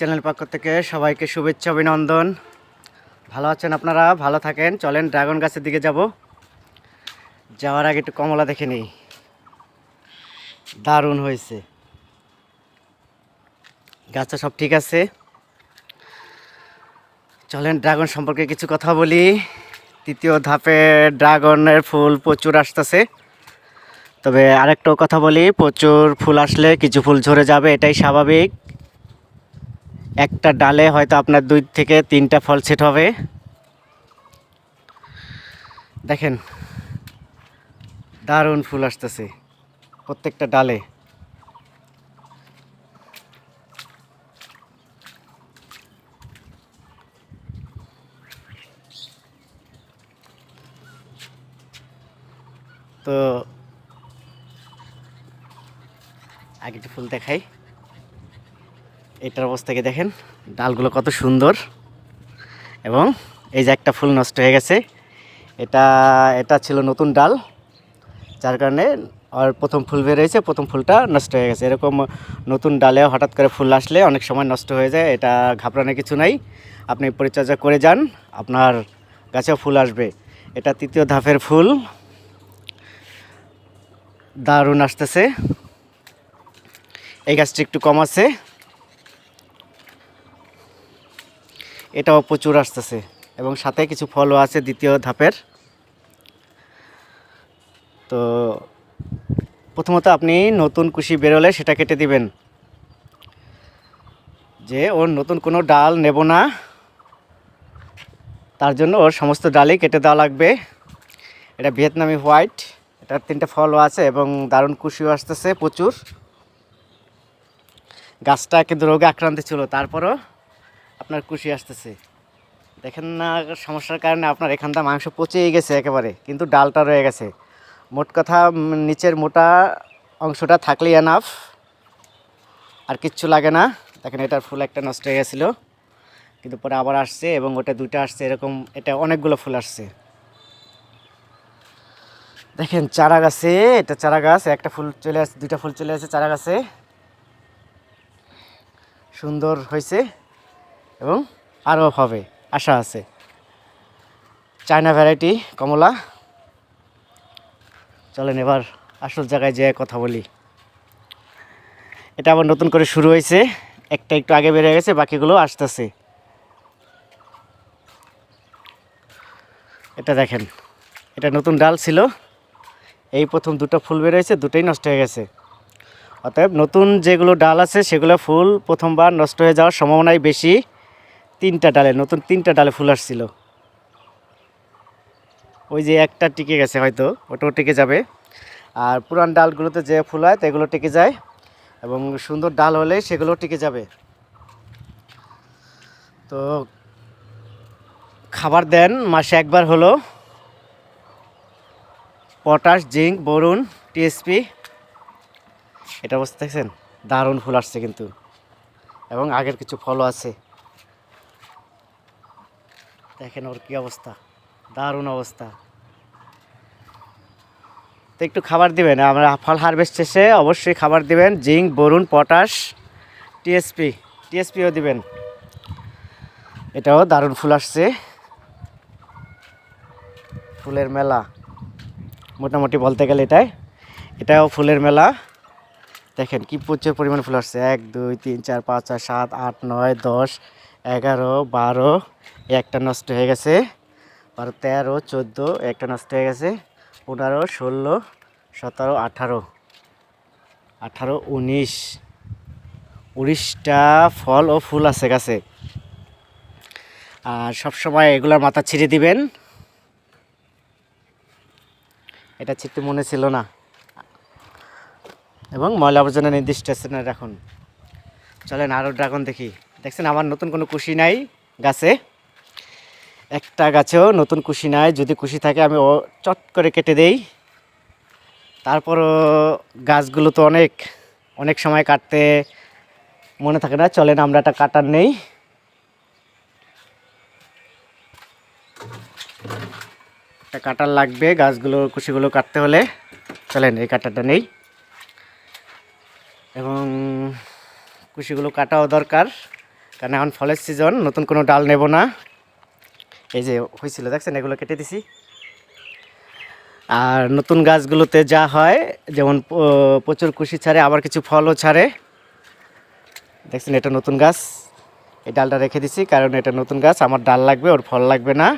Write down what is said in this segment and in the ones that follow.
Channel পক্ষ থেকে সবাইকে শুভেচ্ছা, অভিনন্দন। ভালো আছেন আপনারা? ভালো থাকেন। চলেন ড্রাগন গাছের দিকে যাব। যাওয়ার আগে একটু কমলা দেখে নিই। দারুণ হয়েছে। গাছটা সব ঠিক আছে? চলেন ড্রাগন সম্পর্কে কিছু কথা বলি। তৃতীয় ধাপে ড্রাগনের ফুল প্রচুর আসতেছে। তবে আরেকটাও কথা বলি, প্রচুর ফুল আসলে কিছু ফুল ঝরে যাবে, এটাই স্বাভাবিক। একটা ডালে হয়তো আপনার দুই থেকে তিনটা ফল সেট হবে। দেখেন, দারুণ ফুল আসতেছে প্রত্যেকটা ডালে। তো, আগে ফুল দেখাই। এটার অবস্থাকে দেখেন? ডালগুলো কত সুন্দর। এবং এই যে একটা ফুল নষ্ট হয়ে গেছে। এটা এটা ছিল নতুন ডাল। যার কারণে আর প্রথম ফুল বেরিয়েছে প্রথম ফুলটা নষ্ট হয়ে গেছে। এরকম নতুন ডালে হঠাৎ করে ফুল আসলে অনেক সময় নষ্ট হয়ে যায়। এটা ঘাবড়ানোর কিছু নাই। আপনি পরিচর্যা করে যান, আপনার গাছেও ফুল আসবে। এটা তৃতীয় ধাপের ফুল। দারুণ আসতেছে। এই গাছটি একটু কম আছে। এটাও প্রচুর আসতেছে। এবং সাথে কিছু ফলও আছে দ্বিতীয় ধাপের। তো প্রথমত আপনি নতুন কুশি বেরোলে সেটা কেটে দিবেন। যে ওর নতুন কোনো ডাল নেব না। তার জন্য ওর সমস্ত ডালই কেটে দেওয়া লাগবে। এটা ভিয়েতনামি হোয়াইট, এটার তিনটে ফলও আছে এবং দারুণ কুশিও আসতেছে প্রচুর। গাছটা কিন্তু রোগে আক্রান্ত ছিল, তারপরও আপনার কুশি আসতেছে। দেখেন না, সমস্যার কারণে আপনার এখানটা মাংস পচেই গেছে একেবারে, কিন্তু ডালটা রয়ে গেছে। মোট কথা নিচের মোটা অংশটা থাকলেই এনাফ আর কিচ্ছু লাগে না। দেখেন, এটার ফুল একটা নষ্ট হয়ে গেছিল। কিন্তু পরে আবার আসছে এবং ওটা দুইটা আসছে, এরকম এটা অনেকগুলো ফুল আসছে। দেখেন, চারা গাছে, এটা চারা গাছ, একটা ফুল চলে আসছে, দুইটা ফুল চলে আসছে চারা গাছে। সুন্দর হয়েছে। এবং আরও হবে, আশা আছে। চায়না ভ্যারাইটি কমলা। চলেন এবার আসল জায়গায় যেয়ে কথা বলি। এটা আবার নতুন করে শুরু হয়েছে, একটা একটু আগে বেড়ে গেছে, বাকিগুলো আসতেছে। এটা দেখেন, এটা নতুন ডাল ছিল। এই প্রথম দুটো ফুল বেরোয়েছে, দুটোই নষ্ট হয়ে গেছে। অতএব নতুন যেগুলো ডাল আছে, সেগুলো ফুল প্রথমবার নষ্ট হয়ে যাওয়ার সম্ভাবনাই বেশি। তিনটা ডালে, নতুন তিনটা ডালে ফুল আসছিল। ওই যে একটা টিকে গেছে হয়তো, ওটাও টিকে যাবে। আর পুরান ডালগুলোতে যে ফুল হয় সেগুলো টিকে যায়। এবং সুন্দর ডাল হলে সেগুলো টিকে যাবে। তো খাবার দেন, মাসে একবার হলো। পটাশ, জিঙ্ক, বরুণ টিএসপি এটা অবস্থা দেখছেন? দারুণ ফুল আসছে কিন্তু। এবং আগের কিছু ফলও আছে। দেখেন ওর কি অবস্থা। দারুণ অবস্থা। তো একটু খাবার দিবেন, আমরা ফল হারভেস্ট শেষে অবশ্যই খাবার দিবেন, জিঙ্ক, বরুণ, পটাশ টিএসপি টিএসপিও দিবেন। এটাও দারুণ ফুল আসছে। ফুলের মেলা, মোটামুটি বলতে গেলে এটাই। এটাও ফুলের মেলা। দেখেন কি প্রচুর পরিমাণে ফুল আসছে। এক, দুই, তিন, চার, পাঁচ, ছয়, সাত, আট, নয়, দশ এগারো, বারো, একটা নষ্ট হয়ে গেছে। বারো তেরো, চোদ্দ, একটা নষ্ট হয়ে গেছে। পনেরো, ষোলো, সতেরো, আঠারো। আঠারো, উনিশ। উনিশটা ফল ও ফুল আছে গাছে। আর সবসময় এগুলোর মাথা ছিঁড়ে দিবেন। এটা ছিটতে মনে ছিল না। এবং ময়লা আবর্জনা নির্দিষ্ট স্থানে রাখুন। চলেন আরও ড্রাগন দেখি। দেখছেন, আমার নতুন কোনো কুশি নাই গাছে। একটা গাছেও নতুন কুশি নাই, যদি কুশি থাকে আমি চট করে কেটে দেই। তারপরও গাছগুলো তো অনেক অনেক সময় কাটতে মনে থাকে না চলেন আমরা এটা কাটার নেই। একটা কাটার লাগবে গাছগুলো, কুশিগুলো কাটতে হলে। চলেন, এই কাটাটা নেই। এবং কুশিগুলো কাটাও দরকার। কারণ এখন ফলের সিজন নতুন কোনো ডাল নেব না। এই যে হয়েছিল দেখছেন, এগুলো কেটে দিছি। আর নতুন গাছগুলোতে যা হয়, যেমন প্রচুর কুশি ছাড়ে, আবার কিছু ফলও ছাড়ে। দেখছেন, এটা নতুন গাছ। এই ডালটা রেখে দিছি, কারণ এটা নতুন গাছ, আমার ডাল লাগবে, ওর ফল লাগবে না।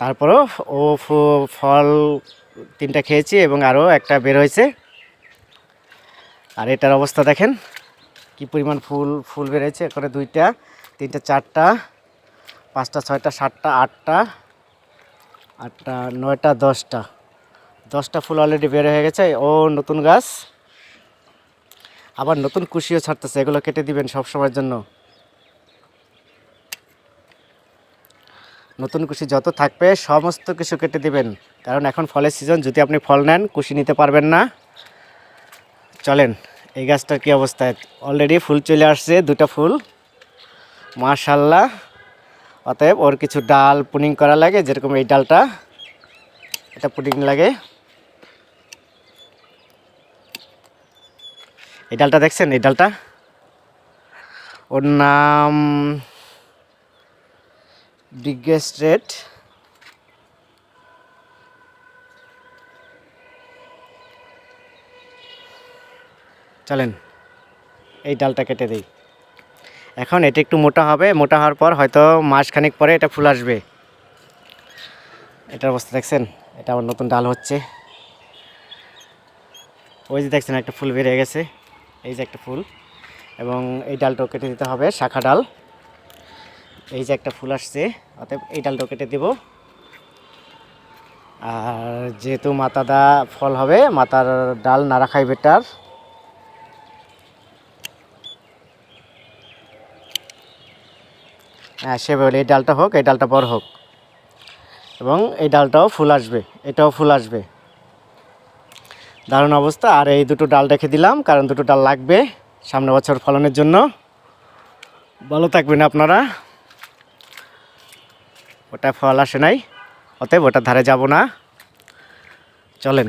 তারপরও ও ফল তিনটা খেয়েছি এবং আরও একটা বের হয়েছে। আর এটার অবস্থা দেখেন। কি পরিমাণ ফুল ফুল বেরোয়েছে এখানে দুইটা, তিনটা, চারটা, পাঁচটা, ছয়টা, সাতটা, আটটা আটটা, নয়টা, দশটা। দশটা ফুল অলরেডি বের হয়ে গেছে। ও নতুন গাছ। আবার নতুন কুশিও ছাড়তেছে। এগুলো কেটে দিবেন সব সময়ের জন্য। নতুন কুশি যত থাকবে, সমস্ত কিছু কেটে দিবেন। কারণ এখন ফলের সিজন যদি আপনি ফল নেন, কুশি নিতে পারবেন না। চলেন। এই গাছটার কী অবস্থা? অলরেডি ফুল চলে আসছে, দুটা ফুল। মাশাল্লাহ অতএব ওর কিছু ডাল পুনিং করা লাগে, যেরকম এই ডালটা। এটা পুডিং লাগে। এই ডালটা দেখছেন? এই ডালটা। ওর নাম বিগেস্ট রেট চলেন, এই ডালটা কেটে দিই। এখন এটা একটু মোটা হবে, মোটা হওয়ার পর হয়তো মাসখানেক পরে এটা ফুল আসবে। এটার অবস্থা দেখছেন? এটা আমার নতুন ডাল হচ্ছে। ওই যে দেখছেন, একটা ফুল বেরিয়ে গেছে। এই যে একটা ফুল। এবং এই ডালটাও কেটে দিতে হবে, শাখা ডাল। এই যে একটা ফুল আসছে, অতএব এই ডালটাও কেটে দেব। আর যেহেতু মাতাদা ফল হবে, মাতার ডাল না রাখাই বেটার সে বলে, এই ডালটা হোক, এই ডালটা বড় হোক। এবং এই ডালটাও ফুল আসবে, এটাও ফুল আসবে। দারুণ অবস্থা। আর এই দুটো ডাল রেখে দিলাম, কারণ দুটো ডাল লাগবে সামনে বছর ফলনের জন্য। ভালো থাকবেন আপনারা। ওটা ফল আসে নাই, অতএব ওটার ধারে যাব না। চলেন,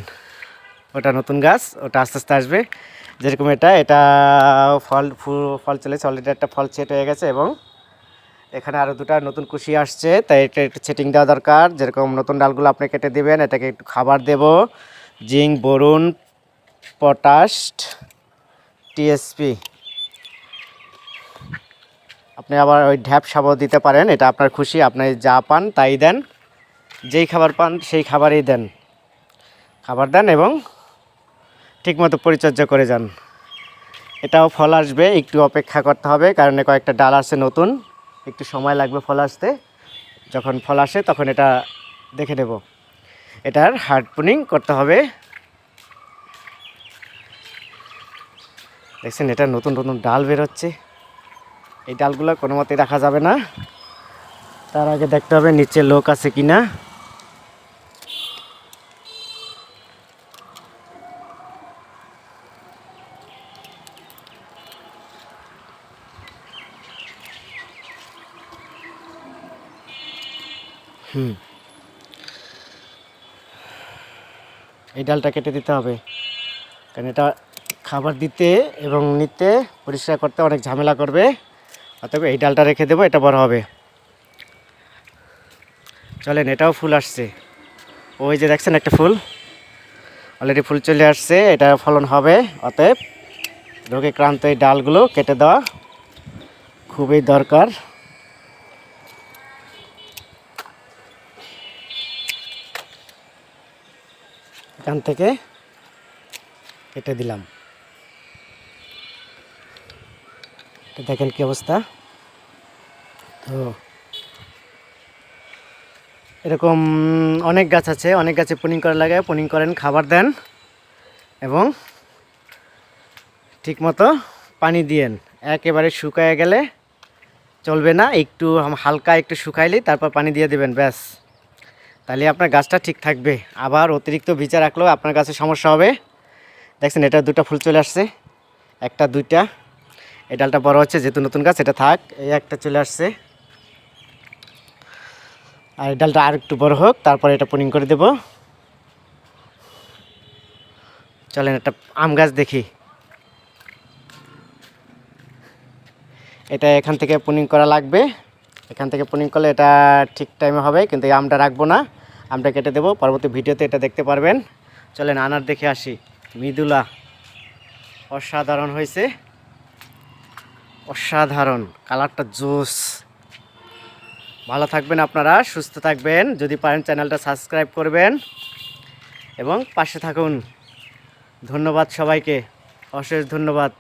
ওটা নতুন গাছ, ওটা আস্তে আস্তে আসবে। যেরকম এটা এটা ফল, ফুল, ফল চলেছে অলরেডি একটা ফল সেট হয়ে গেছে এবং এখানে আরও দুটো নতুন কুশি আসছে, তাই এটা একটু সেটিং দেওয়া দরকার। যেরকম নতুন ডালগুলো আপনি কেটে দেবেন, এটাকে একটু খাবার দেব। জিঙ্ক, বরুণ, পটাশ টিএসপি আপনি আবার ওই ঢ্যাপ সাবও দিতে পারেন, এটা আপনার খুশি, আপনি যা পান তাই দেন। যেই খাবার পান সেই খাবারই দেন। খাবার দেন এবং ঠিকমতো পরিচর্যা করে যান। এটাও ফল আসবে, একটু অপেক্ষা করতে হবে, কারণ কয়েকটা ডাল আছে নতুন। একটু সময় লাগবে ফল আসতে। যখন ফল আসে তখন এটা দেখে নেব। এটার হার্ড পুনিং করতে হবে। দেখছেন, এটা নতুন নতুন ডাল বেরোচ্ছে। এই ডালগুলো কোনো মতেই রাখা যাবে না। তার আগে দেখতে হবে নিচে লোক আছে কি না হুম। এই ডালটা কেটে দিতে হবে। কারণ এটা খাবার দিতে এবং নিতে, পরিষ্কার করতে অনেক ঝামেলা করবে। অতএব এই ডালটা রেখে দেবো, এটা বড় হবে। চলেন, এটাও ফুল আসছে। ওই যে দেখছেন একটা ফুল? অলরেডি ফুল চলে আসছে, এটা ফলন হবে। অতএব রোগে ক্রান্ত এই ডালগুলো কেটে দেওয়া খুবই দরকার। এখান থেকে কেটে দিলাম। দেখেন কি অবস্থা। তো এরকম অনেক গাছ আছে, অনেক গাছে পুনিং করা লাগে, পুনিং করেন, খাবার দেন এবং ঠিকমতো পানি দিয়েন। একেবারে শুকায় গেলে চলবে না, একটু হালকা একটু শুকাইলেই তারপর পানি দিয়ে দেবেন, ব্যাস। তাহলে আপনার গাছটা ঠিক থাকবে। আবার অতিরিক্ত ভিজা রাখলেও আপনার গাছে সমস্যা হবে। দেখছেন, এটা দুটো ফুল চলে আসছে। একটা, দুইটা। এই ডালটা বড় হচ্ছে, যেহেতু নতুন গাছ, এটা থাক, এই একটা চলে আসছে। আর এই ডালটা আর একটু বড় হোক, তারপরে এটা পুনিং করে দেব। চলেন একটা আম গাছ দেখি। এটা এখান থেকে পুনিং করা লাগবে। এখান থেকে পুনিং করলে এটা ঠিক টাইমে হবে, কিন্তু এই আমটা রাখব না। আমটা কেটে দেবো। পরবর্তী ভিডিওতে এটা দেখতে পারবেন। চলেন আনার দেখে আসি। মৃদুলা অসাধারণ হয়েছে। অসাধারণ। কালারটা জোস। ভালো থাকবেন আপনারা, সুস্থ থাকবেন। যদি পারেন চ্যানেলটা সাবস্ক্রাইব করবেন। এবং পাশে থাকুন। ধন্যবাদ সবাইকে। অশেষ ধন্যবাদ।